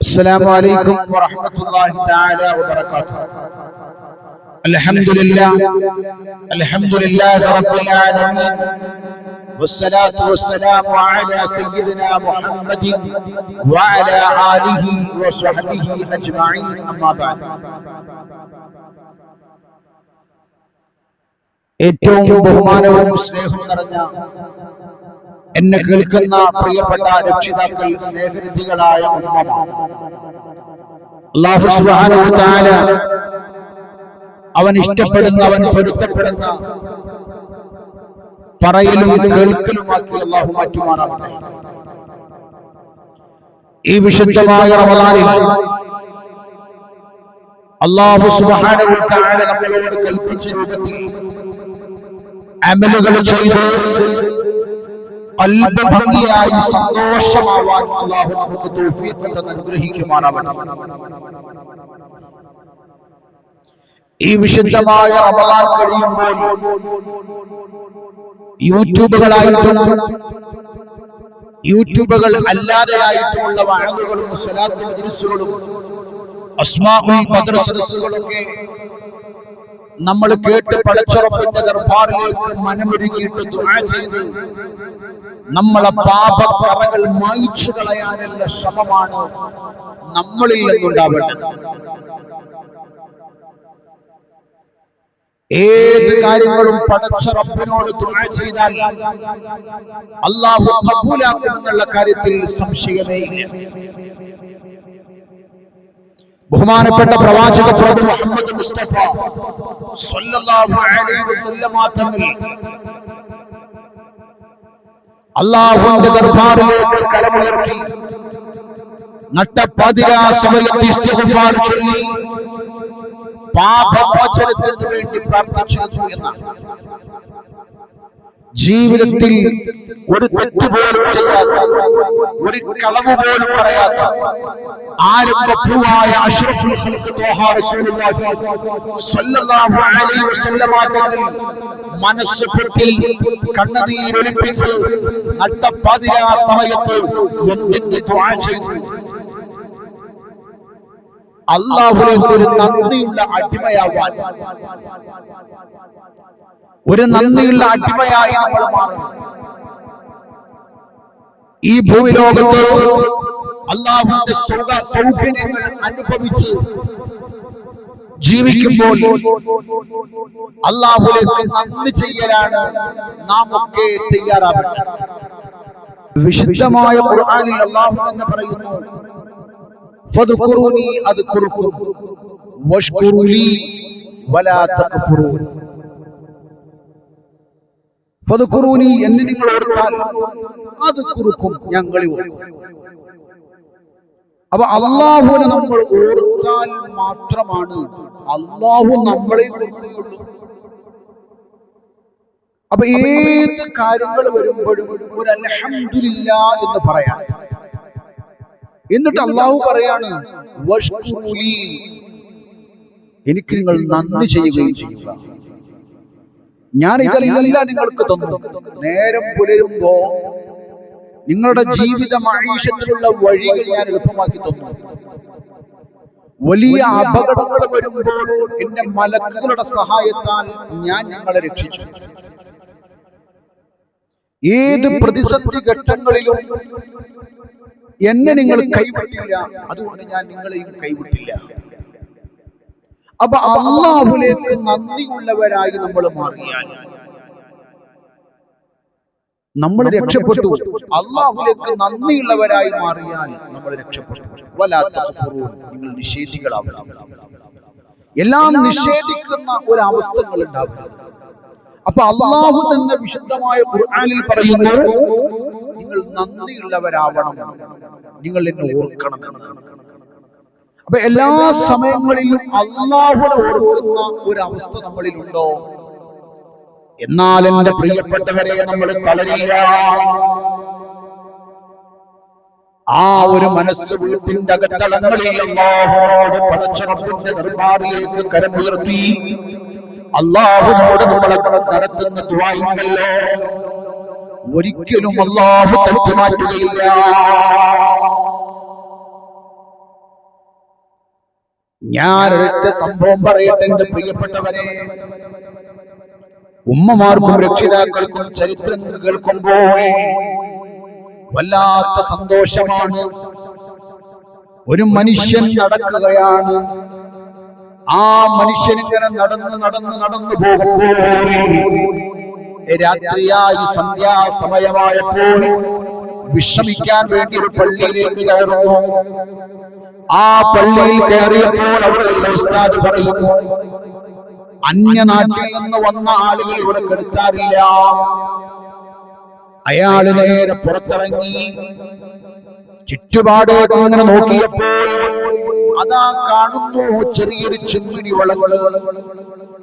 السلام عليكم ورحمة الله تعالى وبركاته الحمد لله الحمد لله رب العالمين والصلاة والسلام على سيدنا محمد وعلى آله وصحبه أجمعين أما بعد ഏറ്റവും ബഹുമാനവും സ്നേഹവും നിറഞ്ഞ എന്നെ കേൾക്കുന്ന പ്രിയപ്പെട്ട രക്ഷിതാക്കൾ സ്നേഹനിധികളായ ഉമ്മമാർ. അള്ളാഹു അവൻ ഇഷ്ടപ്പെടുന്ന അവൻ പൊരുത്തപ്പെടുന്ന പറയലും കേൾക്കലുമാക്കി അള്ളാഹു മാറ്റുമാറാവട്ടെ. ഈ വിശുദ്ധമായ റമദാനിൽ അള്ളാഹു സുബ്ഹാനഹു തആല നമ്മളോട് കൽപ്പിച്ച രൂപത്തിൽ അമലുകൾ ചെയ്ത് കൽബ് ഭംഗിയായി സന്തോഷമാവാൻ അള്ളാഹു നമുക്ക് തൗഫീഖ് തന്ന് അനുഗ്രഹിക്കുമാറാവട്ടെ. ഈ വിശുദ്ധമായ റമദാൻ കഴിയുമ്പോൾ യൂട്യൂബുകളായിട്ടും യൂട്യൂബുകൾ അല്ലാതെയായിട്ടുമുള്ള വാഴകളും സലാത്ത് മജ്ലിസുകളും അസ്മാഉൽ ബദർ സദസ്സുകളൊക്കെ നമ്മൾ കേട്ട് പടച്ചുറപ്പിന്റെ ദർബാറിലേക്ക് മനമൊരുങ്ങിയിട്ട് ദുആ ചെയ്ത് നമ്മളെ പാപക്കറകൾ മായിച്ചു കളയാനുള്ള ശ്രമമാണ് നമ്മളിൽ നിന്നുണ്ടാവേണ്ടത്. ഏത് കാര്യങ്ങളും പടച്ച റബ്ബിനോട് ദുആ ചെയ്താൽ അള്ളാഹു കബൂലാക്കുമെന്നുള്ള കാര്യത്തിൽ സംശയമേ ഇല്ല. ബഹുമാനപ്പെട്ട പ്രവാചക പ്രഭു മുഹമ്മദ് മുസ്തഫ സല്ലല്ലാഹു അലൈഹി വസല്ലമ തങ്ങൾ അള്ളാഹുവിന്റെ ദർബാറിലേക്ക് കരമുയർത്തി. നട്ടപ്പതിരാ സമയത്ത് ഇസ്തിഗ്ഫാർ ചൊല്ലി. പാപമോചനത്തിന് വേണ്ടി പ്രാർത്ഥിച്ചിരുന്നു എന്നാണ്. ജീവിതത്തിൽ ഒരു തെറ്റ് പോലും ചെയ്യാത്ത ഒരു കളവ് പോലും പറയാത്ത ആരംഭപ്പൂവായ അഷ്റഫുൽ ഖൽഖ് ത്വാഹ റസൂലുള്ളാഹി സ്വല്ലല്ലാഹു അലൈഹി വസല്ലമ തങ്ങൾ മനസ്സ് പൊട്ടി കണ്ണുനീരൊലിപ്പിച്ച് നട്ടപ്പതിരാ സമയത്ത് എന്തിന്റെ ദുആ ചെയ്തു? അള്ളാഹുലേക്ക് ഒരു നന്ദിയുള്ള അടിമയാവാൻ ഒരു നന്ദിയുള്ള അടിമയായി നമ്മൾ മാറണം ഈ ഭൂമിലോകത്ത് അള്ളാഹുന്റെ സൗകര്യങ്ങൾ അനുഭവിച്ച് ജീവിക്കുമ്പോൾ അള്ളാഹുലേക്ക് നന്ദി ചെയ്യലാണ് നാം ഒക്കെ തയ്യാറാവേണ്ടത്. വിശുദ്ധമായ ഖുർആനിൽ അള്ളാഹു തന്നെ പറയുന്നു ഫദ്കുറൂനി അദ്കുറുക്കും വഷ്കുറൂലി വലാ തക്ഫുറൂൻ. ഫദ്കുറൂനി എന്നെ നിങ്ങൾ ഓർത്താൽ അത് കുറുക്കും ഞങ്ങളെ ഓർക്കും അപ്പൊ അള്ളാഹുവിനെ നമ്മൾ ഓർത്താൽ മാത്രമാണ് അള്ളാഹു നമ്മളെ ഓർക്കുകയുള്ളൂ അപ്പൊ ഏത് കാര്യങ്ങൾ വരുമ്പോഴും ഒരു അലഹമില്ല എന്ന് പറയാം. എന്നിട്ട് അള്ളാഹു പറയാണ് എനിക്ക് നിങ്ങൾ നന്ദി ചെയ്യുകയും ചെയ്യുക. ഞാൻ ഇതെല്ലാം നിങ്ങൾക്ക് തന്നു. നേരം പുലരുമ്പോ നിങ്ങളുടെ ജീവിത മഹീഷത്തിലുള്ള വഴികൾ ഞാൻ എളുപ്പമാക്കി തന്നു. വലിയ അപകടങ്ങൾ വരുമ്പോൾ എന്റെ മലക്കുകളുടെ സഹായത്താൽ ഞാൻ നിങ്ങളെ രക്ഷിച്ചു. ഏത് പ്രതിസന്ധി ഘട്ടങ്ങളിലും എന്നെ നിങ്ങൾ കൈവിട്ടില്ല. അതുകൊണ്ട് ഞാൻ നിങ്ങളെയും കൈവിട്ടില്ല. അപ്പൊ അള്ളാഹുലേക്ക് നന്ദിയുള്ളവരായി നമ്മൾ മാറിയാൽ. നമ്മൾ രക്ഷപ്പെട്ടു. അള്ളാഹുലേക്ക് നന്ദിയുള്ളവരായി മാറിയാൽ നമ്മൾ രക്ഷപ്പെട്ടു. നിങ്ങൾ നിഷേധികളാവണം. എല്ലാം നിഷേധിക്കുന്ന ഒരു അവസ്ഥകൾ ഉണ്ടാവരുത് അപ്പൊ അള്ളാഹു തന്നെ വിശുദ്ധമായ ഖുർആനിൽ പറയുന്നു നിങ്ങൾ നന്ദിയുള്ളവരാവണം. നിങ്ങൾ എന്നെ ഓർക്കണം. എന്നാണ് അപ്പൊ എല്ലാ സമയങ്ങളിലും അള്ളാഹുനെ ഓർക്കുന്ന ഒരു അവസ്ഥ നമ്മളിൽ ഉണ്ടോ എന്നാൽ എന്റെ പ്രിയപ്പെട്ടവരെ നമ്മൾ തളരില്ല. ആ ഒരു മനസ്സ് വീട്ടിന്റെ അകത്തളങ്ങളിൽ അള്ളാഹുനോട് പടച്ചറപ്പിന്റെ ദർബാറിലേക്ക് കരമുയർത്തി അള്ളാഹുനോട് നമ്മളെ നടത്തുന്ന ദ്വായുണ്ടല്ലോ ഒരിക്കലും അള്ളാഹു തട്ടി മാറ്റുകയില്ല ഞാൻ ഒരൊറ്റ സംഭവം പറയട്ടെ എന്റെ പ്രിയപ്പെട്ടവരെ ഉമ്മമാർക്കും രക്ഷിതാക്കൾക്കും ചരിത്രം കേൾക്കുമ്പോൾ വല്ലാത്ത സന്തോഷമാണ്. ഒരു മനുഷ്യൻ നടക്കുകയാണ്. ആ മനുഷ്യൻ ഇങ്ങനെ നടന്ന് നടന്ന് നടന്നു പോകുമ്പോൾ രാത്രിയായി സന്ധ്യാസമയമായപ്പോൾ വിശ്രമിക്കാൻ വേണ്ടി ഒരു പള്ളിയിലേക്ക് കയറുന്നു. ആ പള്ളിയിൽ കയറിയപ്പോൾ അവിടെ ഉസ്താദ് പറയുന്നു അന്യനാട്ടിൽ നിന്ന് വന്ന ആളുകൾ ഇവിടെ കെടുത്താറില്ല. അയാൾ നേരെ പുറത്തിറങ്ങി. ചുറ്റുപാടേക്ക് ഇങ്ങനെ നോക്കിയപ്പോൾ അതാ കാണുന്നു ചെറിയൊരു ചെമ്മിടി വിളക്ക്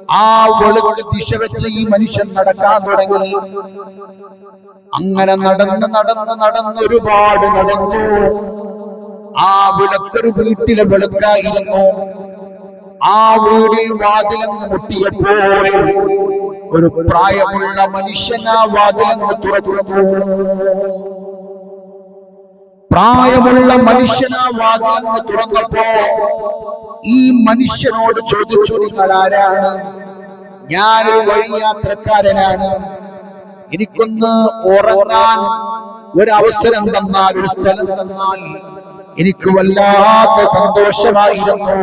ആ വെളുക്ക് ദിശ വെച്ച് ഈ മനുഷ്യൻ നടക്കാൻ തുടങ്ങി. അങ്ങനെ നടന്ന് നടന്ന് നടന്ന് ഒരുപാട് നടന്നു. ആ വിളക്കൊരു വീട്ടിലെ വിളക്കായിരുന്നു. ആ വീടിൽ വാതിലങ്ങ് മുട്ടിയപ്പോൾ ഒരു പ്രായമുള്ള മനുഷ്യൻ ആ വാതിലങ്ങ് തുറക്കുന്നു പ്രായമുള്ള മനുഷ്യനാ വാതിൽ വാതിലങ്ങ് തുറന്നപ്പോ ഈ മനുഷ്യനോട് ചോദിച്ചു നിങ്ങൾ ആരാണ്? ഞാനൊരു വഴിയാത്രക്കാരനാണ്. എനിക്കൊന്ന് ഉറങ്ങാൻ ഒരവസരം തന്നാൽ ഒരു സ്ഥലം തന്നാൽ എനിക്ക് വല്ലാത്ത സന്തോഷമായിരുന്നു.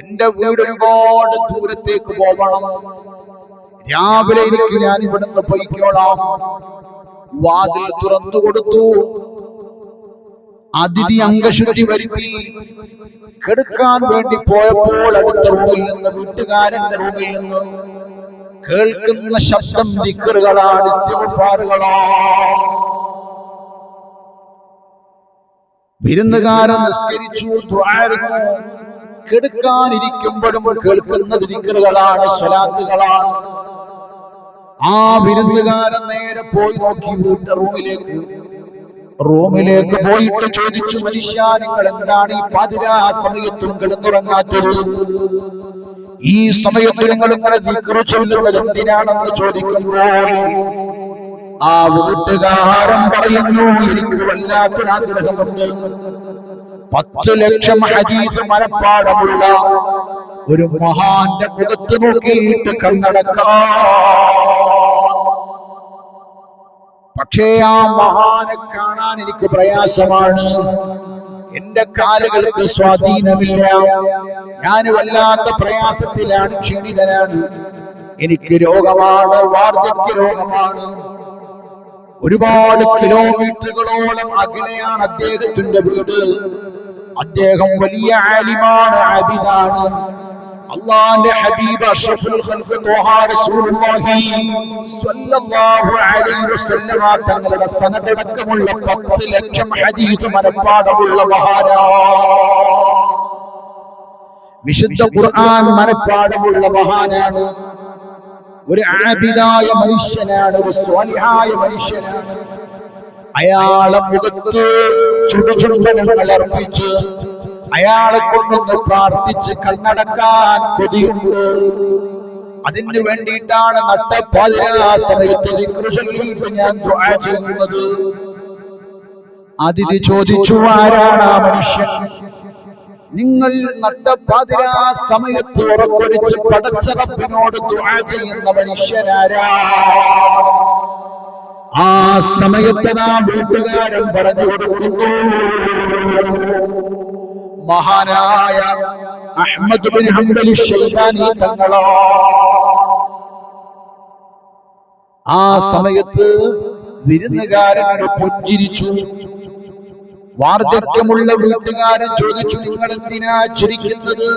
എന്റെ വീട് ഒരുപാട് ദൂരത്തേക്ക് പോകണം രാവിലെ എനിക്ക് ഞാൻ ഇവിടുന്ന് പൊയ്ക്കോളാം. വാതിൽ തുറന്നു കൊടുത്തു. അതിഥി അംഗശുദ്ധി വരുത്തി. കെടുക്കാൻ വേണ്ടി പോയപ്പോൾ അടുത്ത റൂമിൽ നിന്ന് വീട്ടുകാരന്റെ റൂമിൽ നിന്ന് കേൾക്കുന്ന ശബ്ദം ദിക്കറുകളാണ് വിരുന്നുകാരൻ നിസ്കരിച്ചു ദ്വാരുന്നു കെടുക്കാനിരിക്കുമ്പോഴും കേൾക്കുന്നത് ദിക്കറുകളാണ് സ്വലാത്തുകളാണ്. ആ വിരുന്നുകാരൻ നേരെ പോയി നോക്കി വീട്ട റൂമിലേക്ക്. റൂമിലേക്ക് പോയിട്ട് ചോദിച്ചു മനുഷ്യ നിങ്ങൾ എന്താണ് ഈ പാതിരാ സമയത്തും കിടന്നുറങ്ങാത്തത്? ഈ സമയത്ത് നിങ്ങൾ ഇങ്ങനെ ദിക്കറ് ചൊല്ലുന്നത് എന്തിനാണെന്ന് ചോദിക്കുമ്പോൾ ആ വീട്ടുകാരൻ പറയുന്നു എനിക്ക് വല്ലാത്തൊരാഗ്രഹമുണ്ട്. പത്ത് ലക്ഷം ഹദീസ് മനപ്പാടമുള്ള ഒരു മഹാന്റെ മുഖത്ത് നോക്കിയിട്ട് കണ്ണടക്കാം. പക്ഷേ ആ മഹാനെ കാണാൻ എനിക്ക് പ്രയാസമാണ്. എന്റെ കാലുകൾക്ക് സ്വാധീനമില്ല. ഞാൻ വല്ലാത്ത പ്രയാസത്തിലാണ് ക്ഷീണിതനാണ്. എനിക്ക് രോഗമാണ് വാർദ്ധക്യ രോഗമാണ്. ഒരുപാട് കിലോമീറ്ററുകളോളം അകലെയാണ് അദ്ദേഹത്തിന്റെ വീട്. അദ്ദേഹം വലിയ ആലിമാണ് ആബിദാണ്. അള്ളാന്റെ ഹബീബ് അഷ്റഫുൽ ഖൽഖ് ത്വഹ റസൂലുള്ളാഹി സ്വല്ലല്ലാഹു അലൈഹി വസല്ലമ തങ്ങളുടെ സനദടക്കമുള്ള 10 ലക്ഷം ഹദീസ് മനപ്പാടമുള്ള മഹാനാ. വിശുദ്ധ ഖുർആൻ മനപ്പാടമുള്ള മഹാനാണ്. ഒരു ആബിദായ മനുഷ്യനാണ് ഒരു സ്വാലിഹായ മനുഷ്യനാണ്. അയാളെ മുഖത്ത് ചുടുചുംബനങ്ങൾ അർപ്പിച്ച് അയാളെ കൊണ്ടൊന്ന് പ്രാർത്ഥിച്ച് കണ്ണടക്കാൻ കൊതിയുണ്ട്. അതിന് വേണ്ടിയിട്ടാണ് അതിഥി ചോദിച്ചു ആരാണ് ആ മനുഷ്യൻ? നിങ്ങൾ നട്ടപ്പാതിരാ സമയത്ത് ഉറക്കൊഴിച്ച് പടച്ചറപ്പിനോട് ചെയ്യുന്ന മനുഷ്യനാരാ ആ സമയത്ത് നാം വീട്ടുകാരൻ പറഞ്ഞു കൊടുക്കുന്നു. മഹാനായ അഹമ്മദ് ബിൻ ഹംബലി ഷെയ്ബാനി തങ്ങളോ. ആ സമയത്ത് വിരുന്നുകാരൻ പുഞ്ചിരിച്ചു. വാർദ്ധക്യമുള്ള വീട്ടുകാരൻ ചോദിച്ചു നിങ്ങൾ എന്തിനാ ചിരിക്കുന്നത്?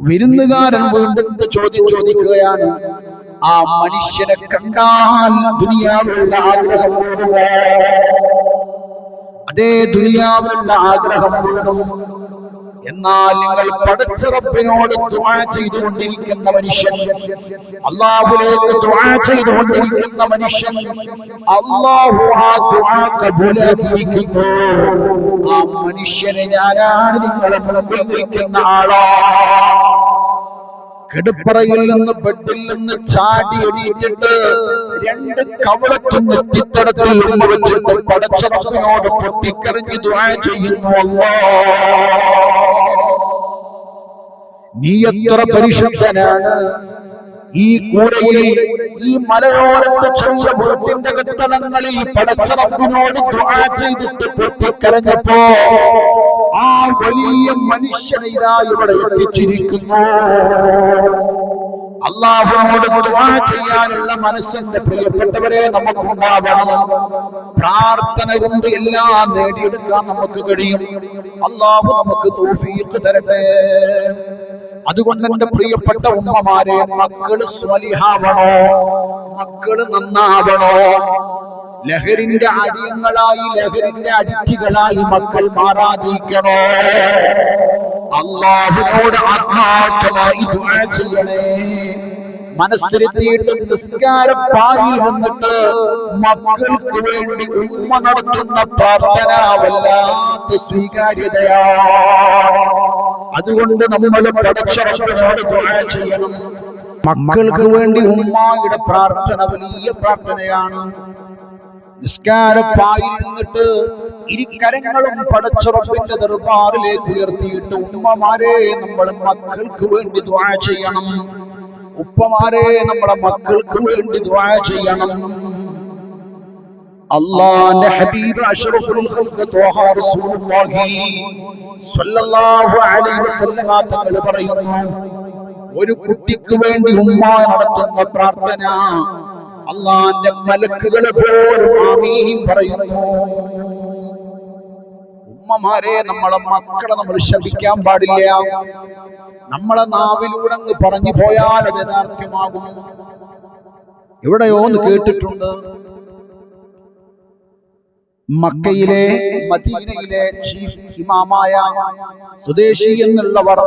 വിരുന്നുകാരൻ വീണ്ടും ചോദ്യം ചോദിക്കുകയാണ് ആ മനുഷ്യനെ കണ്ടാൽ ദുനിയാവുള്ള ആഗ്രഹം കൂടുമോ? അതേ ദുനിയാവിലുള്ള ആഗ്രഹം വീടും എന്നാൽ നിങ്ങൾ പടച്ച റബ്ബിനോട് ദുആ ചെയ്തുകൊണ്ടിരിക്കുന്ന മനുഷ്യൻ അള്ളാഹുലേക്ക് ദുആ ചെയ്തുകൊണ്ടിരിക്കുന്ന മനുഷ്യൻ അള്ളാഹു ആ ദുആ കബൂലാക്കിയിരിക്കുന്നു. ആ മനുഷ്യനെ ഞാനാണ് നിങ്ങളെ മുമ്പിൽ നിൽക്കുന്ന ആളാ. കിടപ്പറയിൽ നിന്ന് ബെഡിൽ നിന്ന് ചാടി എണീറ്റിട്ട് രണ്ട് കവളത്തും നെറ്റിത്തടത്തിൽ ഉമ്മ വെച്ചിട്ട് പടച്ചറപ്പിനോട് പൊട്ടിക്കറിഞ്ഞ് ദുആ ചെയ്യുന്നു അല്ലോ. നീ എത്ര പരിശുദ്ധനാണ്? ഈ കൂടയിൽ ഈ മലയോരത്തെ ചെറിയ വീട്ടിന്റെ കെട്ടണങ്ങളിൽ പടച്ചറപ്പിനോട് ദുആ ചെയ്തിട്ട് പൊട്ടിക്കരഞ്ഞപ്പോ ആ വലിയ മനുഷ്യനെ ഇതാ ഇവിടെ എത്തിച്ചിരിക്കുന്നു. അള്ളാഹുനോട് ദുആ ചെയ്യാനുള്ള മനസ്സിന്റെ പ്രിയപ്പെട്ടവരെ നമുക്കുണ്ടാവണം. പ്രാർത്ഥന കൊണ്ട് എല്ലാം നേടിയെടുക്കാൻ നമുക്ക് കഴിയും. അള്ളാഹു നമുക്ക് തൗഫീഖ് തരട്ടെ. അതുകൊണ്ട് എന്റെ പ്രിയപ്പെട്ട ഉമ്മമാരെ മക്കൾ സ്വലിഹാവണോ? മക്കൾ നന്നാവണോ? ലഹരിന്റെ അടിയങ്ങളായി ലഹരിന്റെ അടിച്ചുകളായി മക്കൾ മാറാതിരിക്കണോ? അള്ളാഹുനോട് ആത്മാർത്ഥമായി ചെയ്യണേ. മനസ്സിലെത്തിയിട്ട് നിസ്കാരപ്പായിൽ വന്നിട്ട് മക്കൾക്ക് വേണ്ടി ഉമ്മ നടത്തുന്ന പ്രാർത്ഥന വല്ലാത്ത സ്വീകാര്യതയാണ് അതുകൊണ്ട് നമ്മൾ പടച്ചറപ്പിനോട് ചെയ്യണം. മക്കൾക്ക് വേണ്ടി ഉമ്മായുടെ പ്രാർത്ഥന വലിയ പ്രാർത്ഥനയാണ്. നിസ്കാരപ്പായിൽ നിന്നിട്ട് ഇരിക്കരങ്ങളും പടച്ചുറപ്പിന്റെ ദർബാറിലേക്ക് ഉയർത്തിയിട്ട് ഉമ്മമാരെ നമ്മൾ മക്കൾക്ക് വേണ്ടി ദ്വാ ചെയ്യണം. ഉപ്പമാരെ നമ്മളെ മക്കൾക്ക് വേണ്ടി ദ്വാ ചെയ്യണം. അള്ളാന്റെ ഹബീബ് അഷ്റഫുൽ ഖൽഖ് ത്വഹ റസൂലുള്ളാഹി സ്വല്ലല്ലാഹു അലൈഹി വസല്ലമ തങ്ങൾ പറയുന്നു ഒരു കുട്ടിക്ക് വേണ്ടി ഉമ്മ നടത്തുന്ന പ്രാർത്ഥന അള്ളാന്റെ മലക്കുകളെ പോലും ആമീൻ പറയുന്നു. ഉമ്മമാരെ നമ്മളെ മക്കളെ നമ്മൾ ശപിക്കാൻ പാടില്ല. നമ്മളെ നാവിലൂടെ അങ്ങ് പറഞ്ഞു പോയാൽ അത് യഥാർത്ഥ്യമാകും. എവിടെയോ കേട്ടിട്ടുണ്ട്. മക്കയിലെ മദീനയിലെ ചീഫ് ഇമാമായ സ്വദേശി എന്നുള്ളവർ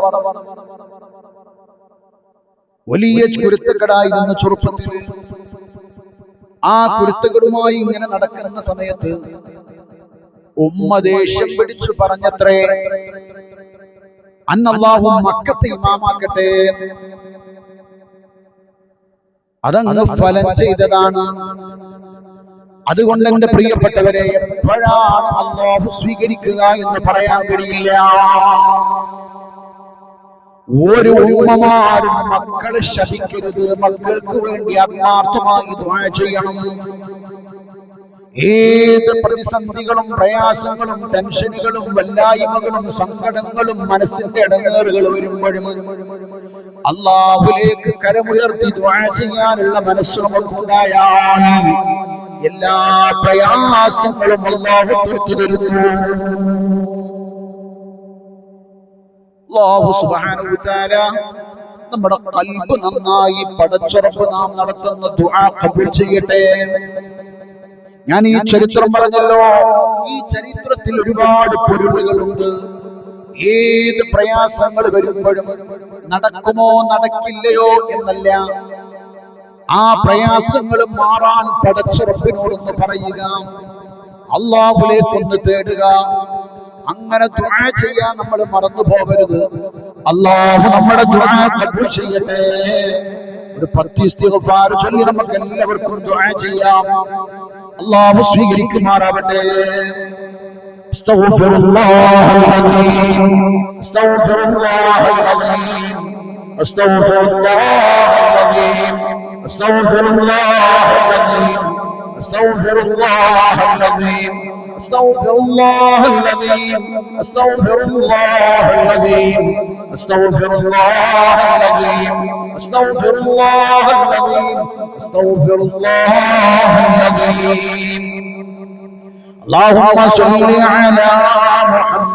വലിയ കുരുത്തക്കടായിരുന്ന ചെറുപ്പത്തിൽ. ആ കുരുത്തകടുമായി ഇങ്ങനെ നടക്കുന്ന സമയത്ത് ഉമ്മ ദേഷ്യം പിടിച്ചു പറഞ്ഞത്രേ അന്നല്ലാഹു മക്കത്തെ ഇമാമാക്കട്ടെ. അതങ്ങ് ഫലം ചെയ്തതാണ്. അതുകൊണ്ട് എന്റെ പ്രിയപ്പെട്ടവരെ എപ്പോഴാണ് അള്ളാഹു സ്വീകരിക്കുക എന്ന് പറയാൻ കഴിയില്ല. ഒരു ഉമ്മമാരും മക്കളെ ശപിക്കരുത്. മക്കൾക്ക് വേണ്ടി ആത്മാർത്ഥമായി ദുആ ചെയ്യണം. ഏത് പ്രതിസന്ധികളും പ്രയാസങ്ങളും ടെൻഷനുകളും വല്ലായ്മകളും സങ്കടങ്ങളും മനസ്സിന്റെ ഇടങ്ങേറുകൾ വരുമ്പോഴും അള്ളാഹുലേക്ക് കരമുയർത്തി ദ്വാ ചെയ്യാനുള്ള മനസ്സ് നമുക്കുണ്ടായാൽ എല്ലാ പ്രയാസങ്ങളും അള്ളാഹു തീർത്തു തരുന്നു. അള്ളാഹു സുബ്ഹാനഹു തആല നമ്മുടെ കൽബ് നന്നായി പടച്ചുറപ്പ് നാം നടത്തുന്ന ദുആ കബൂൽ ചെയ്യട്ടെ. ഞാൻ ഈ ചരിത്രം പറഞ്ഞല്ലോ ഈ ചരിത്രത്തിൽ ഒരുപാട് പൊരുളുകളുണ്ട്. ഏത് പ്രയാസങ്ങൾ വരുമ്പോഴും നടക്കുമോ നടക്കില്ലയോ എന്നല്ല. ആ പ്രയാസങ്ങൾ മാറാൻ പടച്ചുറപ്പിനോടൊന്ന് പറയുക അള്ളാഹുലേക്കൊന്ന് തേടുക അങ്ങനെ ദുആ ചെയ്യാൻ നമ്മൾ മറന്നു പോകരുത് അള്ളാഹു നമ്മുടെ ദുആ കബൂൽ ചെയ്യട്ടെ ഒരു പത്ത് ഇസ്തിഗ്ഫാർ ചൊല്ലി നമുക്ക് എല്ലാവർക്കും ദുആ ചെയ്യാം അള്ളാഹു സ്വീകരിക്കുമാറാവട്ടെ استغفر الله العظيم استغفر الله العظيم استغفر الله العظيم أستغفر الله العظيم. أستغفر الله العظيم. أستغفر الله العظيم. أستغفر الله العظيم. أستغفر الله العظيم. أستغفر الله العظيم. أستغفر الله العظيم. اللهم صل على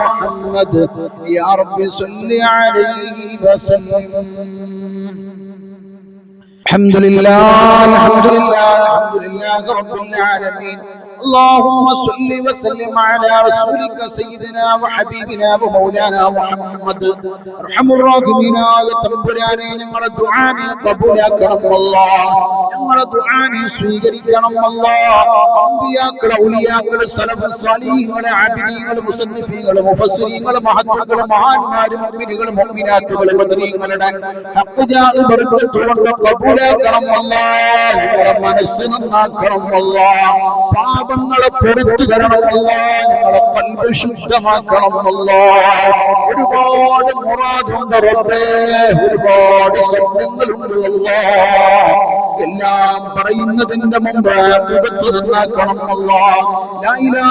محمد يا رب صل عليه وسلم. الحمد لله الحمد لله الحمد لله رب العالمين. اللهم صل وسلم على رسولك سيدنا وحبيبنا ومولانا محمد ارحم الراحمين ആയ തമ്പുരാനെ ഞങ്ങളുടെ ദുആനെ കബൂലാക്കണം അല്ലാഹ് ഞങ്ങളുടെ ദുആനെ സ്വീകരിക്കണം അല്ലാഹ് അമ്പിയാക്കളെ ഔലിയാക്കളെ സലഫ് സാലിഹീങ്ങളെ ആബിദീങ്ങളെ മുസന്നിഫീങ്ങളെ മുഫസ്സിരീങ്ങളെ മഹത്തുക്കളെ മഹാന്മാരും മുഅ്മിനുകളെ മുഅ്മിനാത്തുകളെ ബദരീങ്ങളുടെ ഹഖ് ജാഇ ബർക്കത്ത് കൊണ്ട് കബൂലാക്കണം അല്ലാഹ് ഞങ്ങളുടെ മനസ്സ് നന്നാക്കണം അല്ലാഹ് പാപങ്ങളെ പൊറുത്തു തരണമല്ല ഞങ്ങളെ പണ്ട് ശുദ്ധമാക്കണമല്ല. ഒരുപാട് മുറാദുണ്ട് റബ്ബേ ഒരുപാട് സ്വപ്നങ്ങളുണ്ട് അല്ലാഹ് എല്ലാം പറയുന്നതിന്റെ മുമ്പ് വിപത്ത് നന്നാക്കണമല്ല. എന്ന്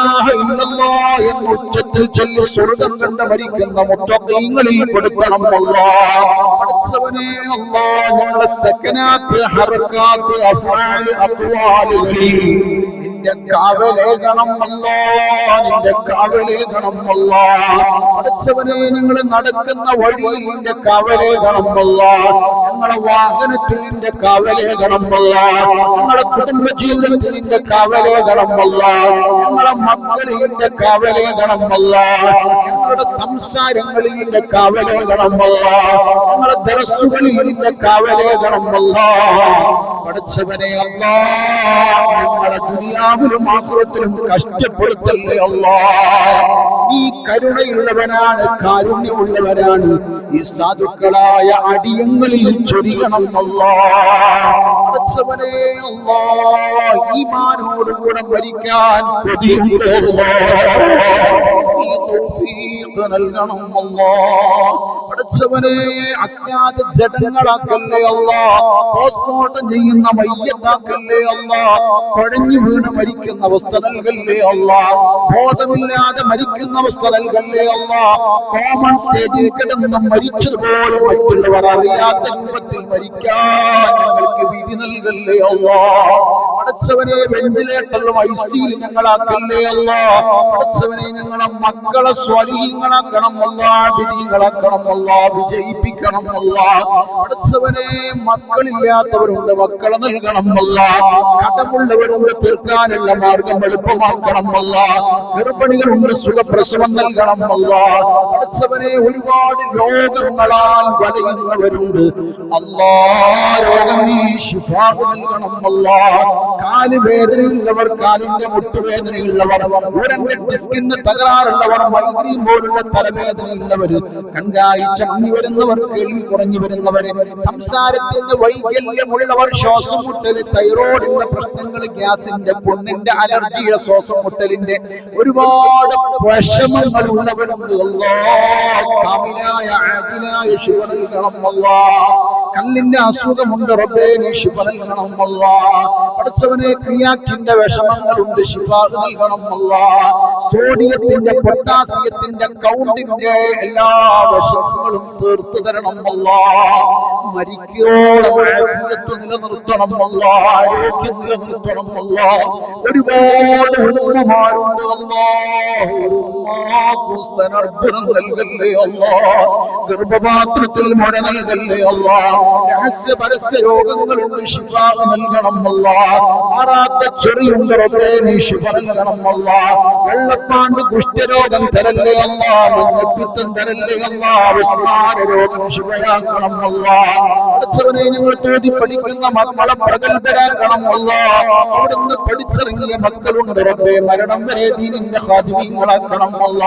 ഉച്ചത്തിൽ ചെല്ലി സ്വർഗം കണ്ട് മരിക്കുന്ന മുത്തഖീങ്ങളിൽ പെടുത്തണമല്ല. പഠിച്ചവനെ അല്ല ഞങ്ങളുടെ സെക്കനാത്ത് ഹറക്കാത്ത് അഫ്ആൽ അഖ്വാലുകളിൽ നിന്റെ കാവലേകണം അല്ലാ നിന്റെ കാവലേകണം അല്ലാ അടച്ചവനെ ഞങ്ങൾ നടക്കുന്ന വഴിയിൽ നിന്റെ കാവലേകണം അല്ലാ ഞങ്ങളെ വാഹനത്തിൽ നിന്റെ കാവലേകണം അല്ലാ ഞങ്ങളെ കുടുംബ ജീവിതത്തിൽ നിന്റെ കാവലേകണം അല്ലാ ഞങ്ങളെ മക്കളിൽ നിന്റെ കാവലേകണം ഞങ്ങളുടെ സംസാരങ്ങളിൽ നിന്റെ കാവലേകണം അല്ലാ ഞങ്ങളുടെ ദരസുകളിൽ നിന്റെ കാവലേകണം അല്ലാ പഠിച്ചവനെ അല്ല ഞങ്ങളെ ദുനിയാവിലും ആഹ്റത്തിലും കഷ്ടപ്പെടുത്തല്ലേ അല്ലാ നീ കരുണയുള്ളവനാണ് കാരുണ്യമുള്ളവനാണ്. ഈ സാധുക്കളായ അടിയങ്ങളിൽ ചൊരിയണം അള്ളാച്ചവനെ അള്ളാ ഈമാനോടുകൂടെ മരിക്കാൻ കൊതിയുണ്ട് തൗഫീഖ് നൽകണം അല്ലാ. പഠിച്ചവനെ അജ്ഞാത ജഡങ്ങളാക്കല്ലേ അല്ലാ. പോസ്റ്റ്മോർട്ടം ചെയ്യുന്ന മയ്യത്താക്കല്ലേ അല്ലാ. കുഴഞ്ഞു വീണ് മരിക്കുന്ന അവസ്ഥ നൽകല്ലേ അല്ലാ. ബോധമില്ലാതെ മരിക്കുന്ന അവസ്ഥ നൽകല്ലേ അല്ലാ. കോമൺ സ്റ്റേജിൽ കിടന്ന് മരിച്ചതുപോലെ മറ്റുള്ളവർ അറിയാത്ത രൂപത്തിൽ മരിക്കാൻ ഞങ്ങൾക്ക് വിധി നൽകല്ലേ അല്ലാ പഠിച്ചവനെ വെന്റിലേറ്ററിലും ഐസിയിൽ ഞങ്ങളാക്കല്ലേ അല്ല? പടച്ചവനെ ഞങ്ങളെ മക്കളെ സ്വലീങ്ങളാക്കണം അല്ല വിധികളാക്കണം അല്ല വിജയിപ്പിക്കണം അല്ല പടച്ചവനെ മക്കളില്ലാത്തവരുണ്ട് മക്കളെ നൽകണം അല്ല കടമുള്ളവരുണ്ട് തീർക്കാനുള്ള മാർഗം എളുപ്പമാക്കണം അല്ല ഗർഭിണികളുണ്ട് സുഖപ്രസവം നൽകണം അല്ല പടച്ചവനെ ഒരുപാട് രോഗങ്ങളാൽ വലയുന്നവരുണ്ട്. അല്ലാ രോഗം നീ ശിഫാ നൽകണം അല്ലാ കാൽ വേദനയുള്ളവർ കാലിന്റെ മുട്ടുവേദനയുള്ളവർ ഉരന്റെ ഡിസ്കിന് തകരാറുള്ളവർ മൈഗ്രീൻ പോലുള്ള തലവേദനയുള്ളവർ കൺകാഴ്ച മങ്ങി വരുന്നവർ കേൾവി കുറഞ്ഞു വരുന്നവര് സംസാരത്തിന്റെ വൈകല്യമുള്ളവർ ശ്വാസം മുട്ടൽ തൈറോയിഡിന്റെ പ്രശ്നങ്ങൾ ഗ്യാസിന്റെ പൊണ്ണിന്റെ അലർജിയുടെ ശ്വാസം മുട്ടലിന്റെ ഒരുപാട് വിഷമങ്ങൾ ഉള്ളവരുണ്ട് ശിവ അല്ലാ കല്ലിന്റെ അസുഖമുണ്ട് റബ്ബേ ശിഫ നൽകണം അല്ലാ പഠിച്ചവനെ ക്രിയാറ്റിന്റെ വിഷമങ്ങളുണ്ട് ശിഫ നൽകണം സോഡിയത്തിന്റെ പൊട്ടാസിയത്തിന്റെ കൗണ്ടിന്റെ എല്ലാ വിഷമങ്ങളും തീർത്തു തരണം മരിക്കോളം ആഫിയത്ത് നിലനിർത്തണം. അല്ലാ ആരോഗ്യം നിലനിർത്തണം. അല്ലാ ഒരുപാട് ഉമ്മമാരുണ്ട്. അല്ലാ ഒരു ഉമ്മാക്കും സ്തനർപ്പണം നൽകല്ലേ? അല്ലാ ഗർഭപാത്രത്തിൽ മഴ നൽകല്ലേ? അല്ല രഹസ്യ പരസ്യ രോഗങ്ങളുണ്ട്. ശിഫ നൽകണം. അല്ല മാറാത്ത ചെറിയുണ്ട് റബ്ബേ നീ ശിഫ നൽകണം. അല്ല വെള്ളപ്പാണ്ട് കുഷ്ഠരോഗം തരല്ലേ? അല്ല മഞ്ഞപ്പിത്തം തരല്ലേ? അല്ല വിസ്മാര രോഗം ശിവയാക്കണം അല്ലാ പഠിച്ചവനെ ഞങ്ങൾ തോതി പഠിക്കുന്ന മക്കളെ പ്രഗത്ഭരാക്കണം അല്ല അവിടുന്ന് പഠിച്ചിറങ്ങിയ മക്കളുണ്ട് റബ്ബെ. മരണം വരെ ദീനിന്റെ ഹാദിമീങ്ങളാക്കണം അല്ല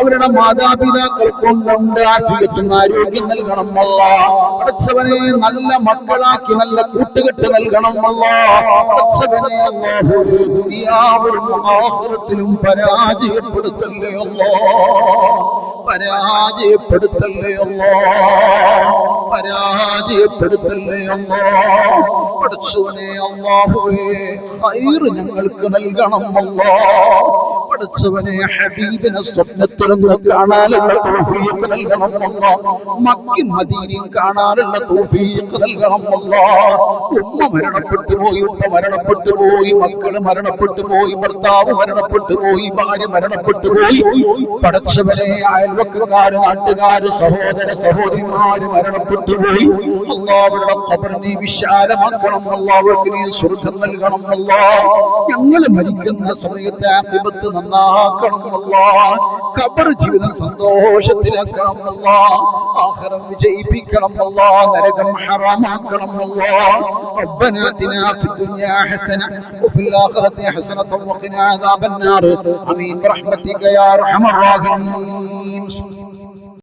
അവരുടെ മാതാപിതാക്കൾക്കുണ്ട് ആഫിയത്തും ആരോഗ്യം നൽകണം. അല്ല പഠിച്ചവനെ നല്ല മക്കളാക്കി നല്ല കൂട്ടുകെട്ട് നൽകണം. അല്ല പഠിച്ചവനെ അല്ലാഹുവേ ദുനിയാവിലും ആഖിറത്തിലും പരാജയപ്പെടുത്തല്ലേ? അല്ലോ പരാജയപ്പെടുത്തല്ലേ? അല്ലാ പരാജയപ്പെടുത്തല്ലേ അമ്മ പഠിച്ചോനെ അല്ലാഹുവേ ഹൈറ് ഞങ്ങൾക്ക് നൽകണം അല്ലാ. പടച്ചവനെ ഹബീബിനെ സ്വപ്നത്തിലൊന്ന് കാണാനുള്ള തൗഫീഖ് നൽകണം അല്ലാ മക്കി മദീനയും കാണാനുള്ള തൗഫീഖ് നൽകണം അല്ലാ ഉമ്മ മരണപ്പെട്ടു പോയി ഉമ്മ മരണപ്പെട്ടു പോയി മക്കൾ മരണപ്പെട്ടു പോയി ഭർത്താവ് മരണപ്പെട്ടു പോയി ഭാര്യ മരണപ്പെട്ടു പോയി. പടച്ചവനെ അയൽവക്കാര് നാട്ടുകാര് സഹോദര സഹോദരിമാര് മരണപ്പെട്ടു പോയി. അള്ളാവരുടെ ഖബർ നീ വിശാലമാക്കണം അള്ളാവർക്ക് നീ നൽകണം അല്ലാ ഞങ്ങൾ മരിക്കുന്ന സമയത്തെ ആഖിബത്ത് നന്നാക്കണം അല്ലാ ഖബർ ജീവിതം സന്തോഷത്തിലാക്കണം അല്ലാ ആഖിറം വിജയിപ്പിക്കണം അല്ലാ നരകം ഹറാമാക്കണം അല്ലാ ربنا آتنا في الدنيا حسنة وفي الآخرة حسنة وقنا عذاب النار آمين برحمتك يا أرحم الراحمين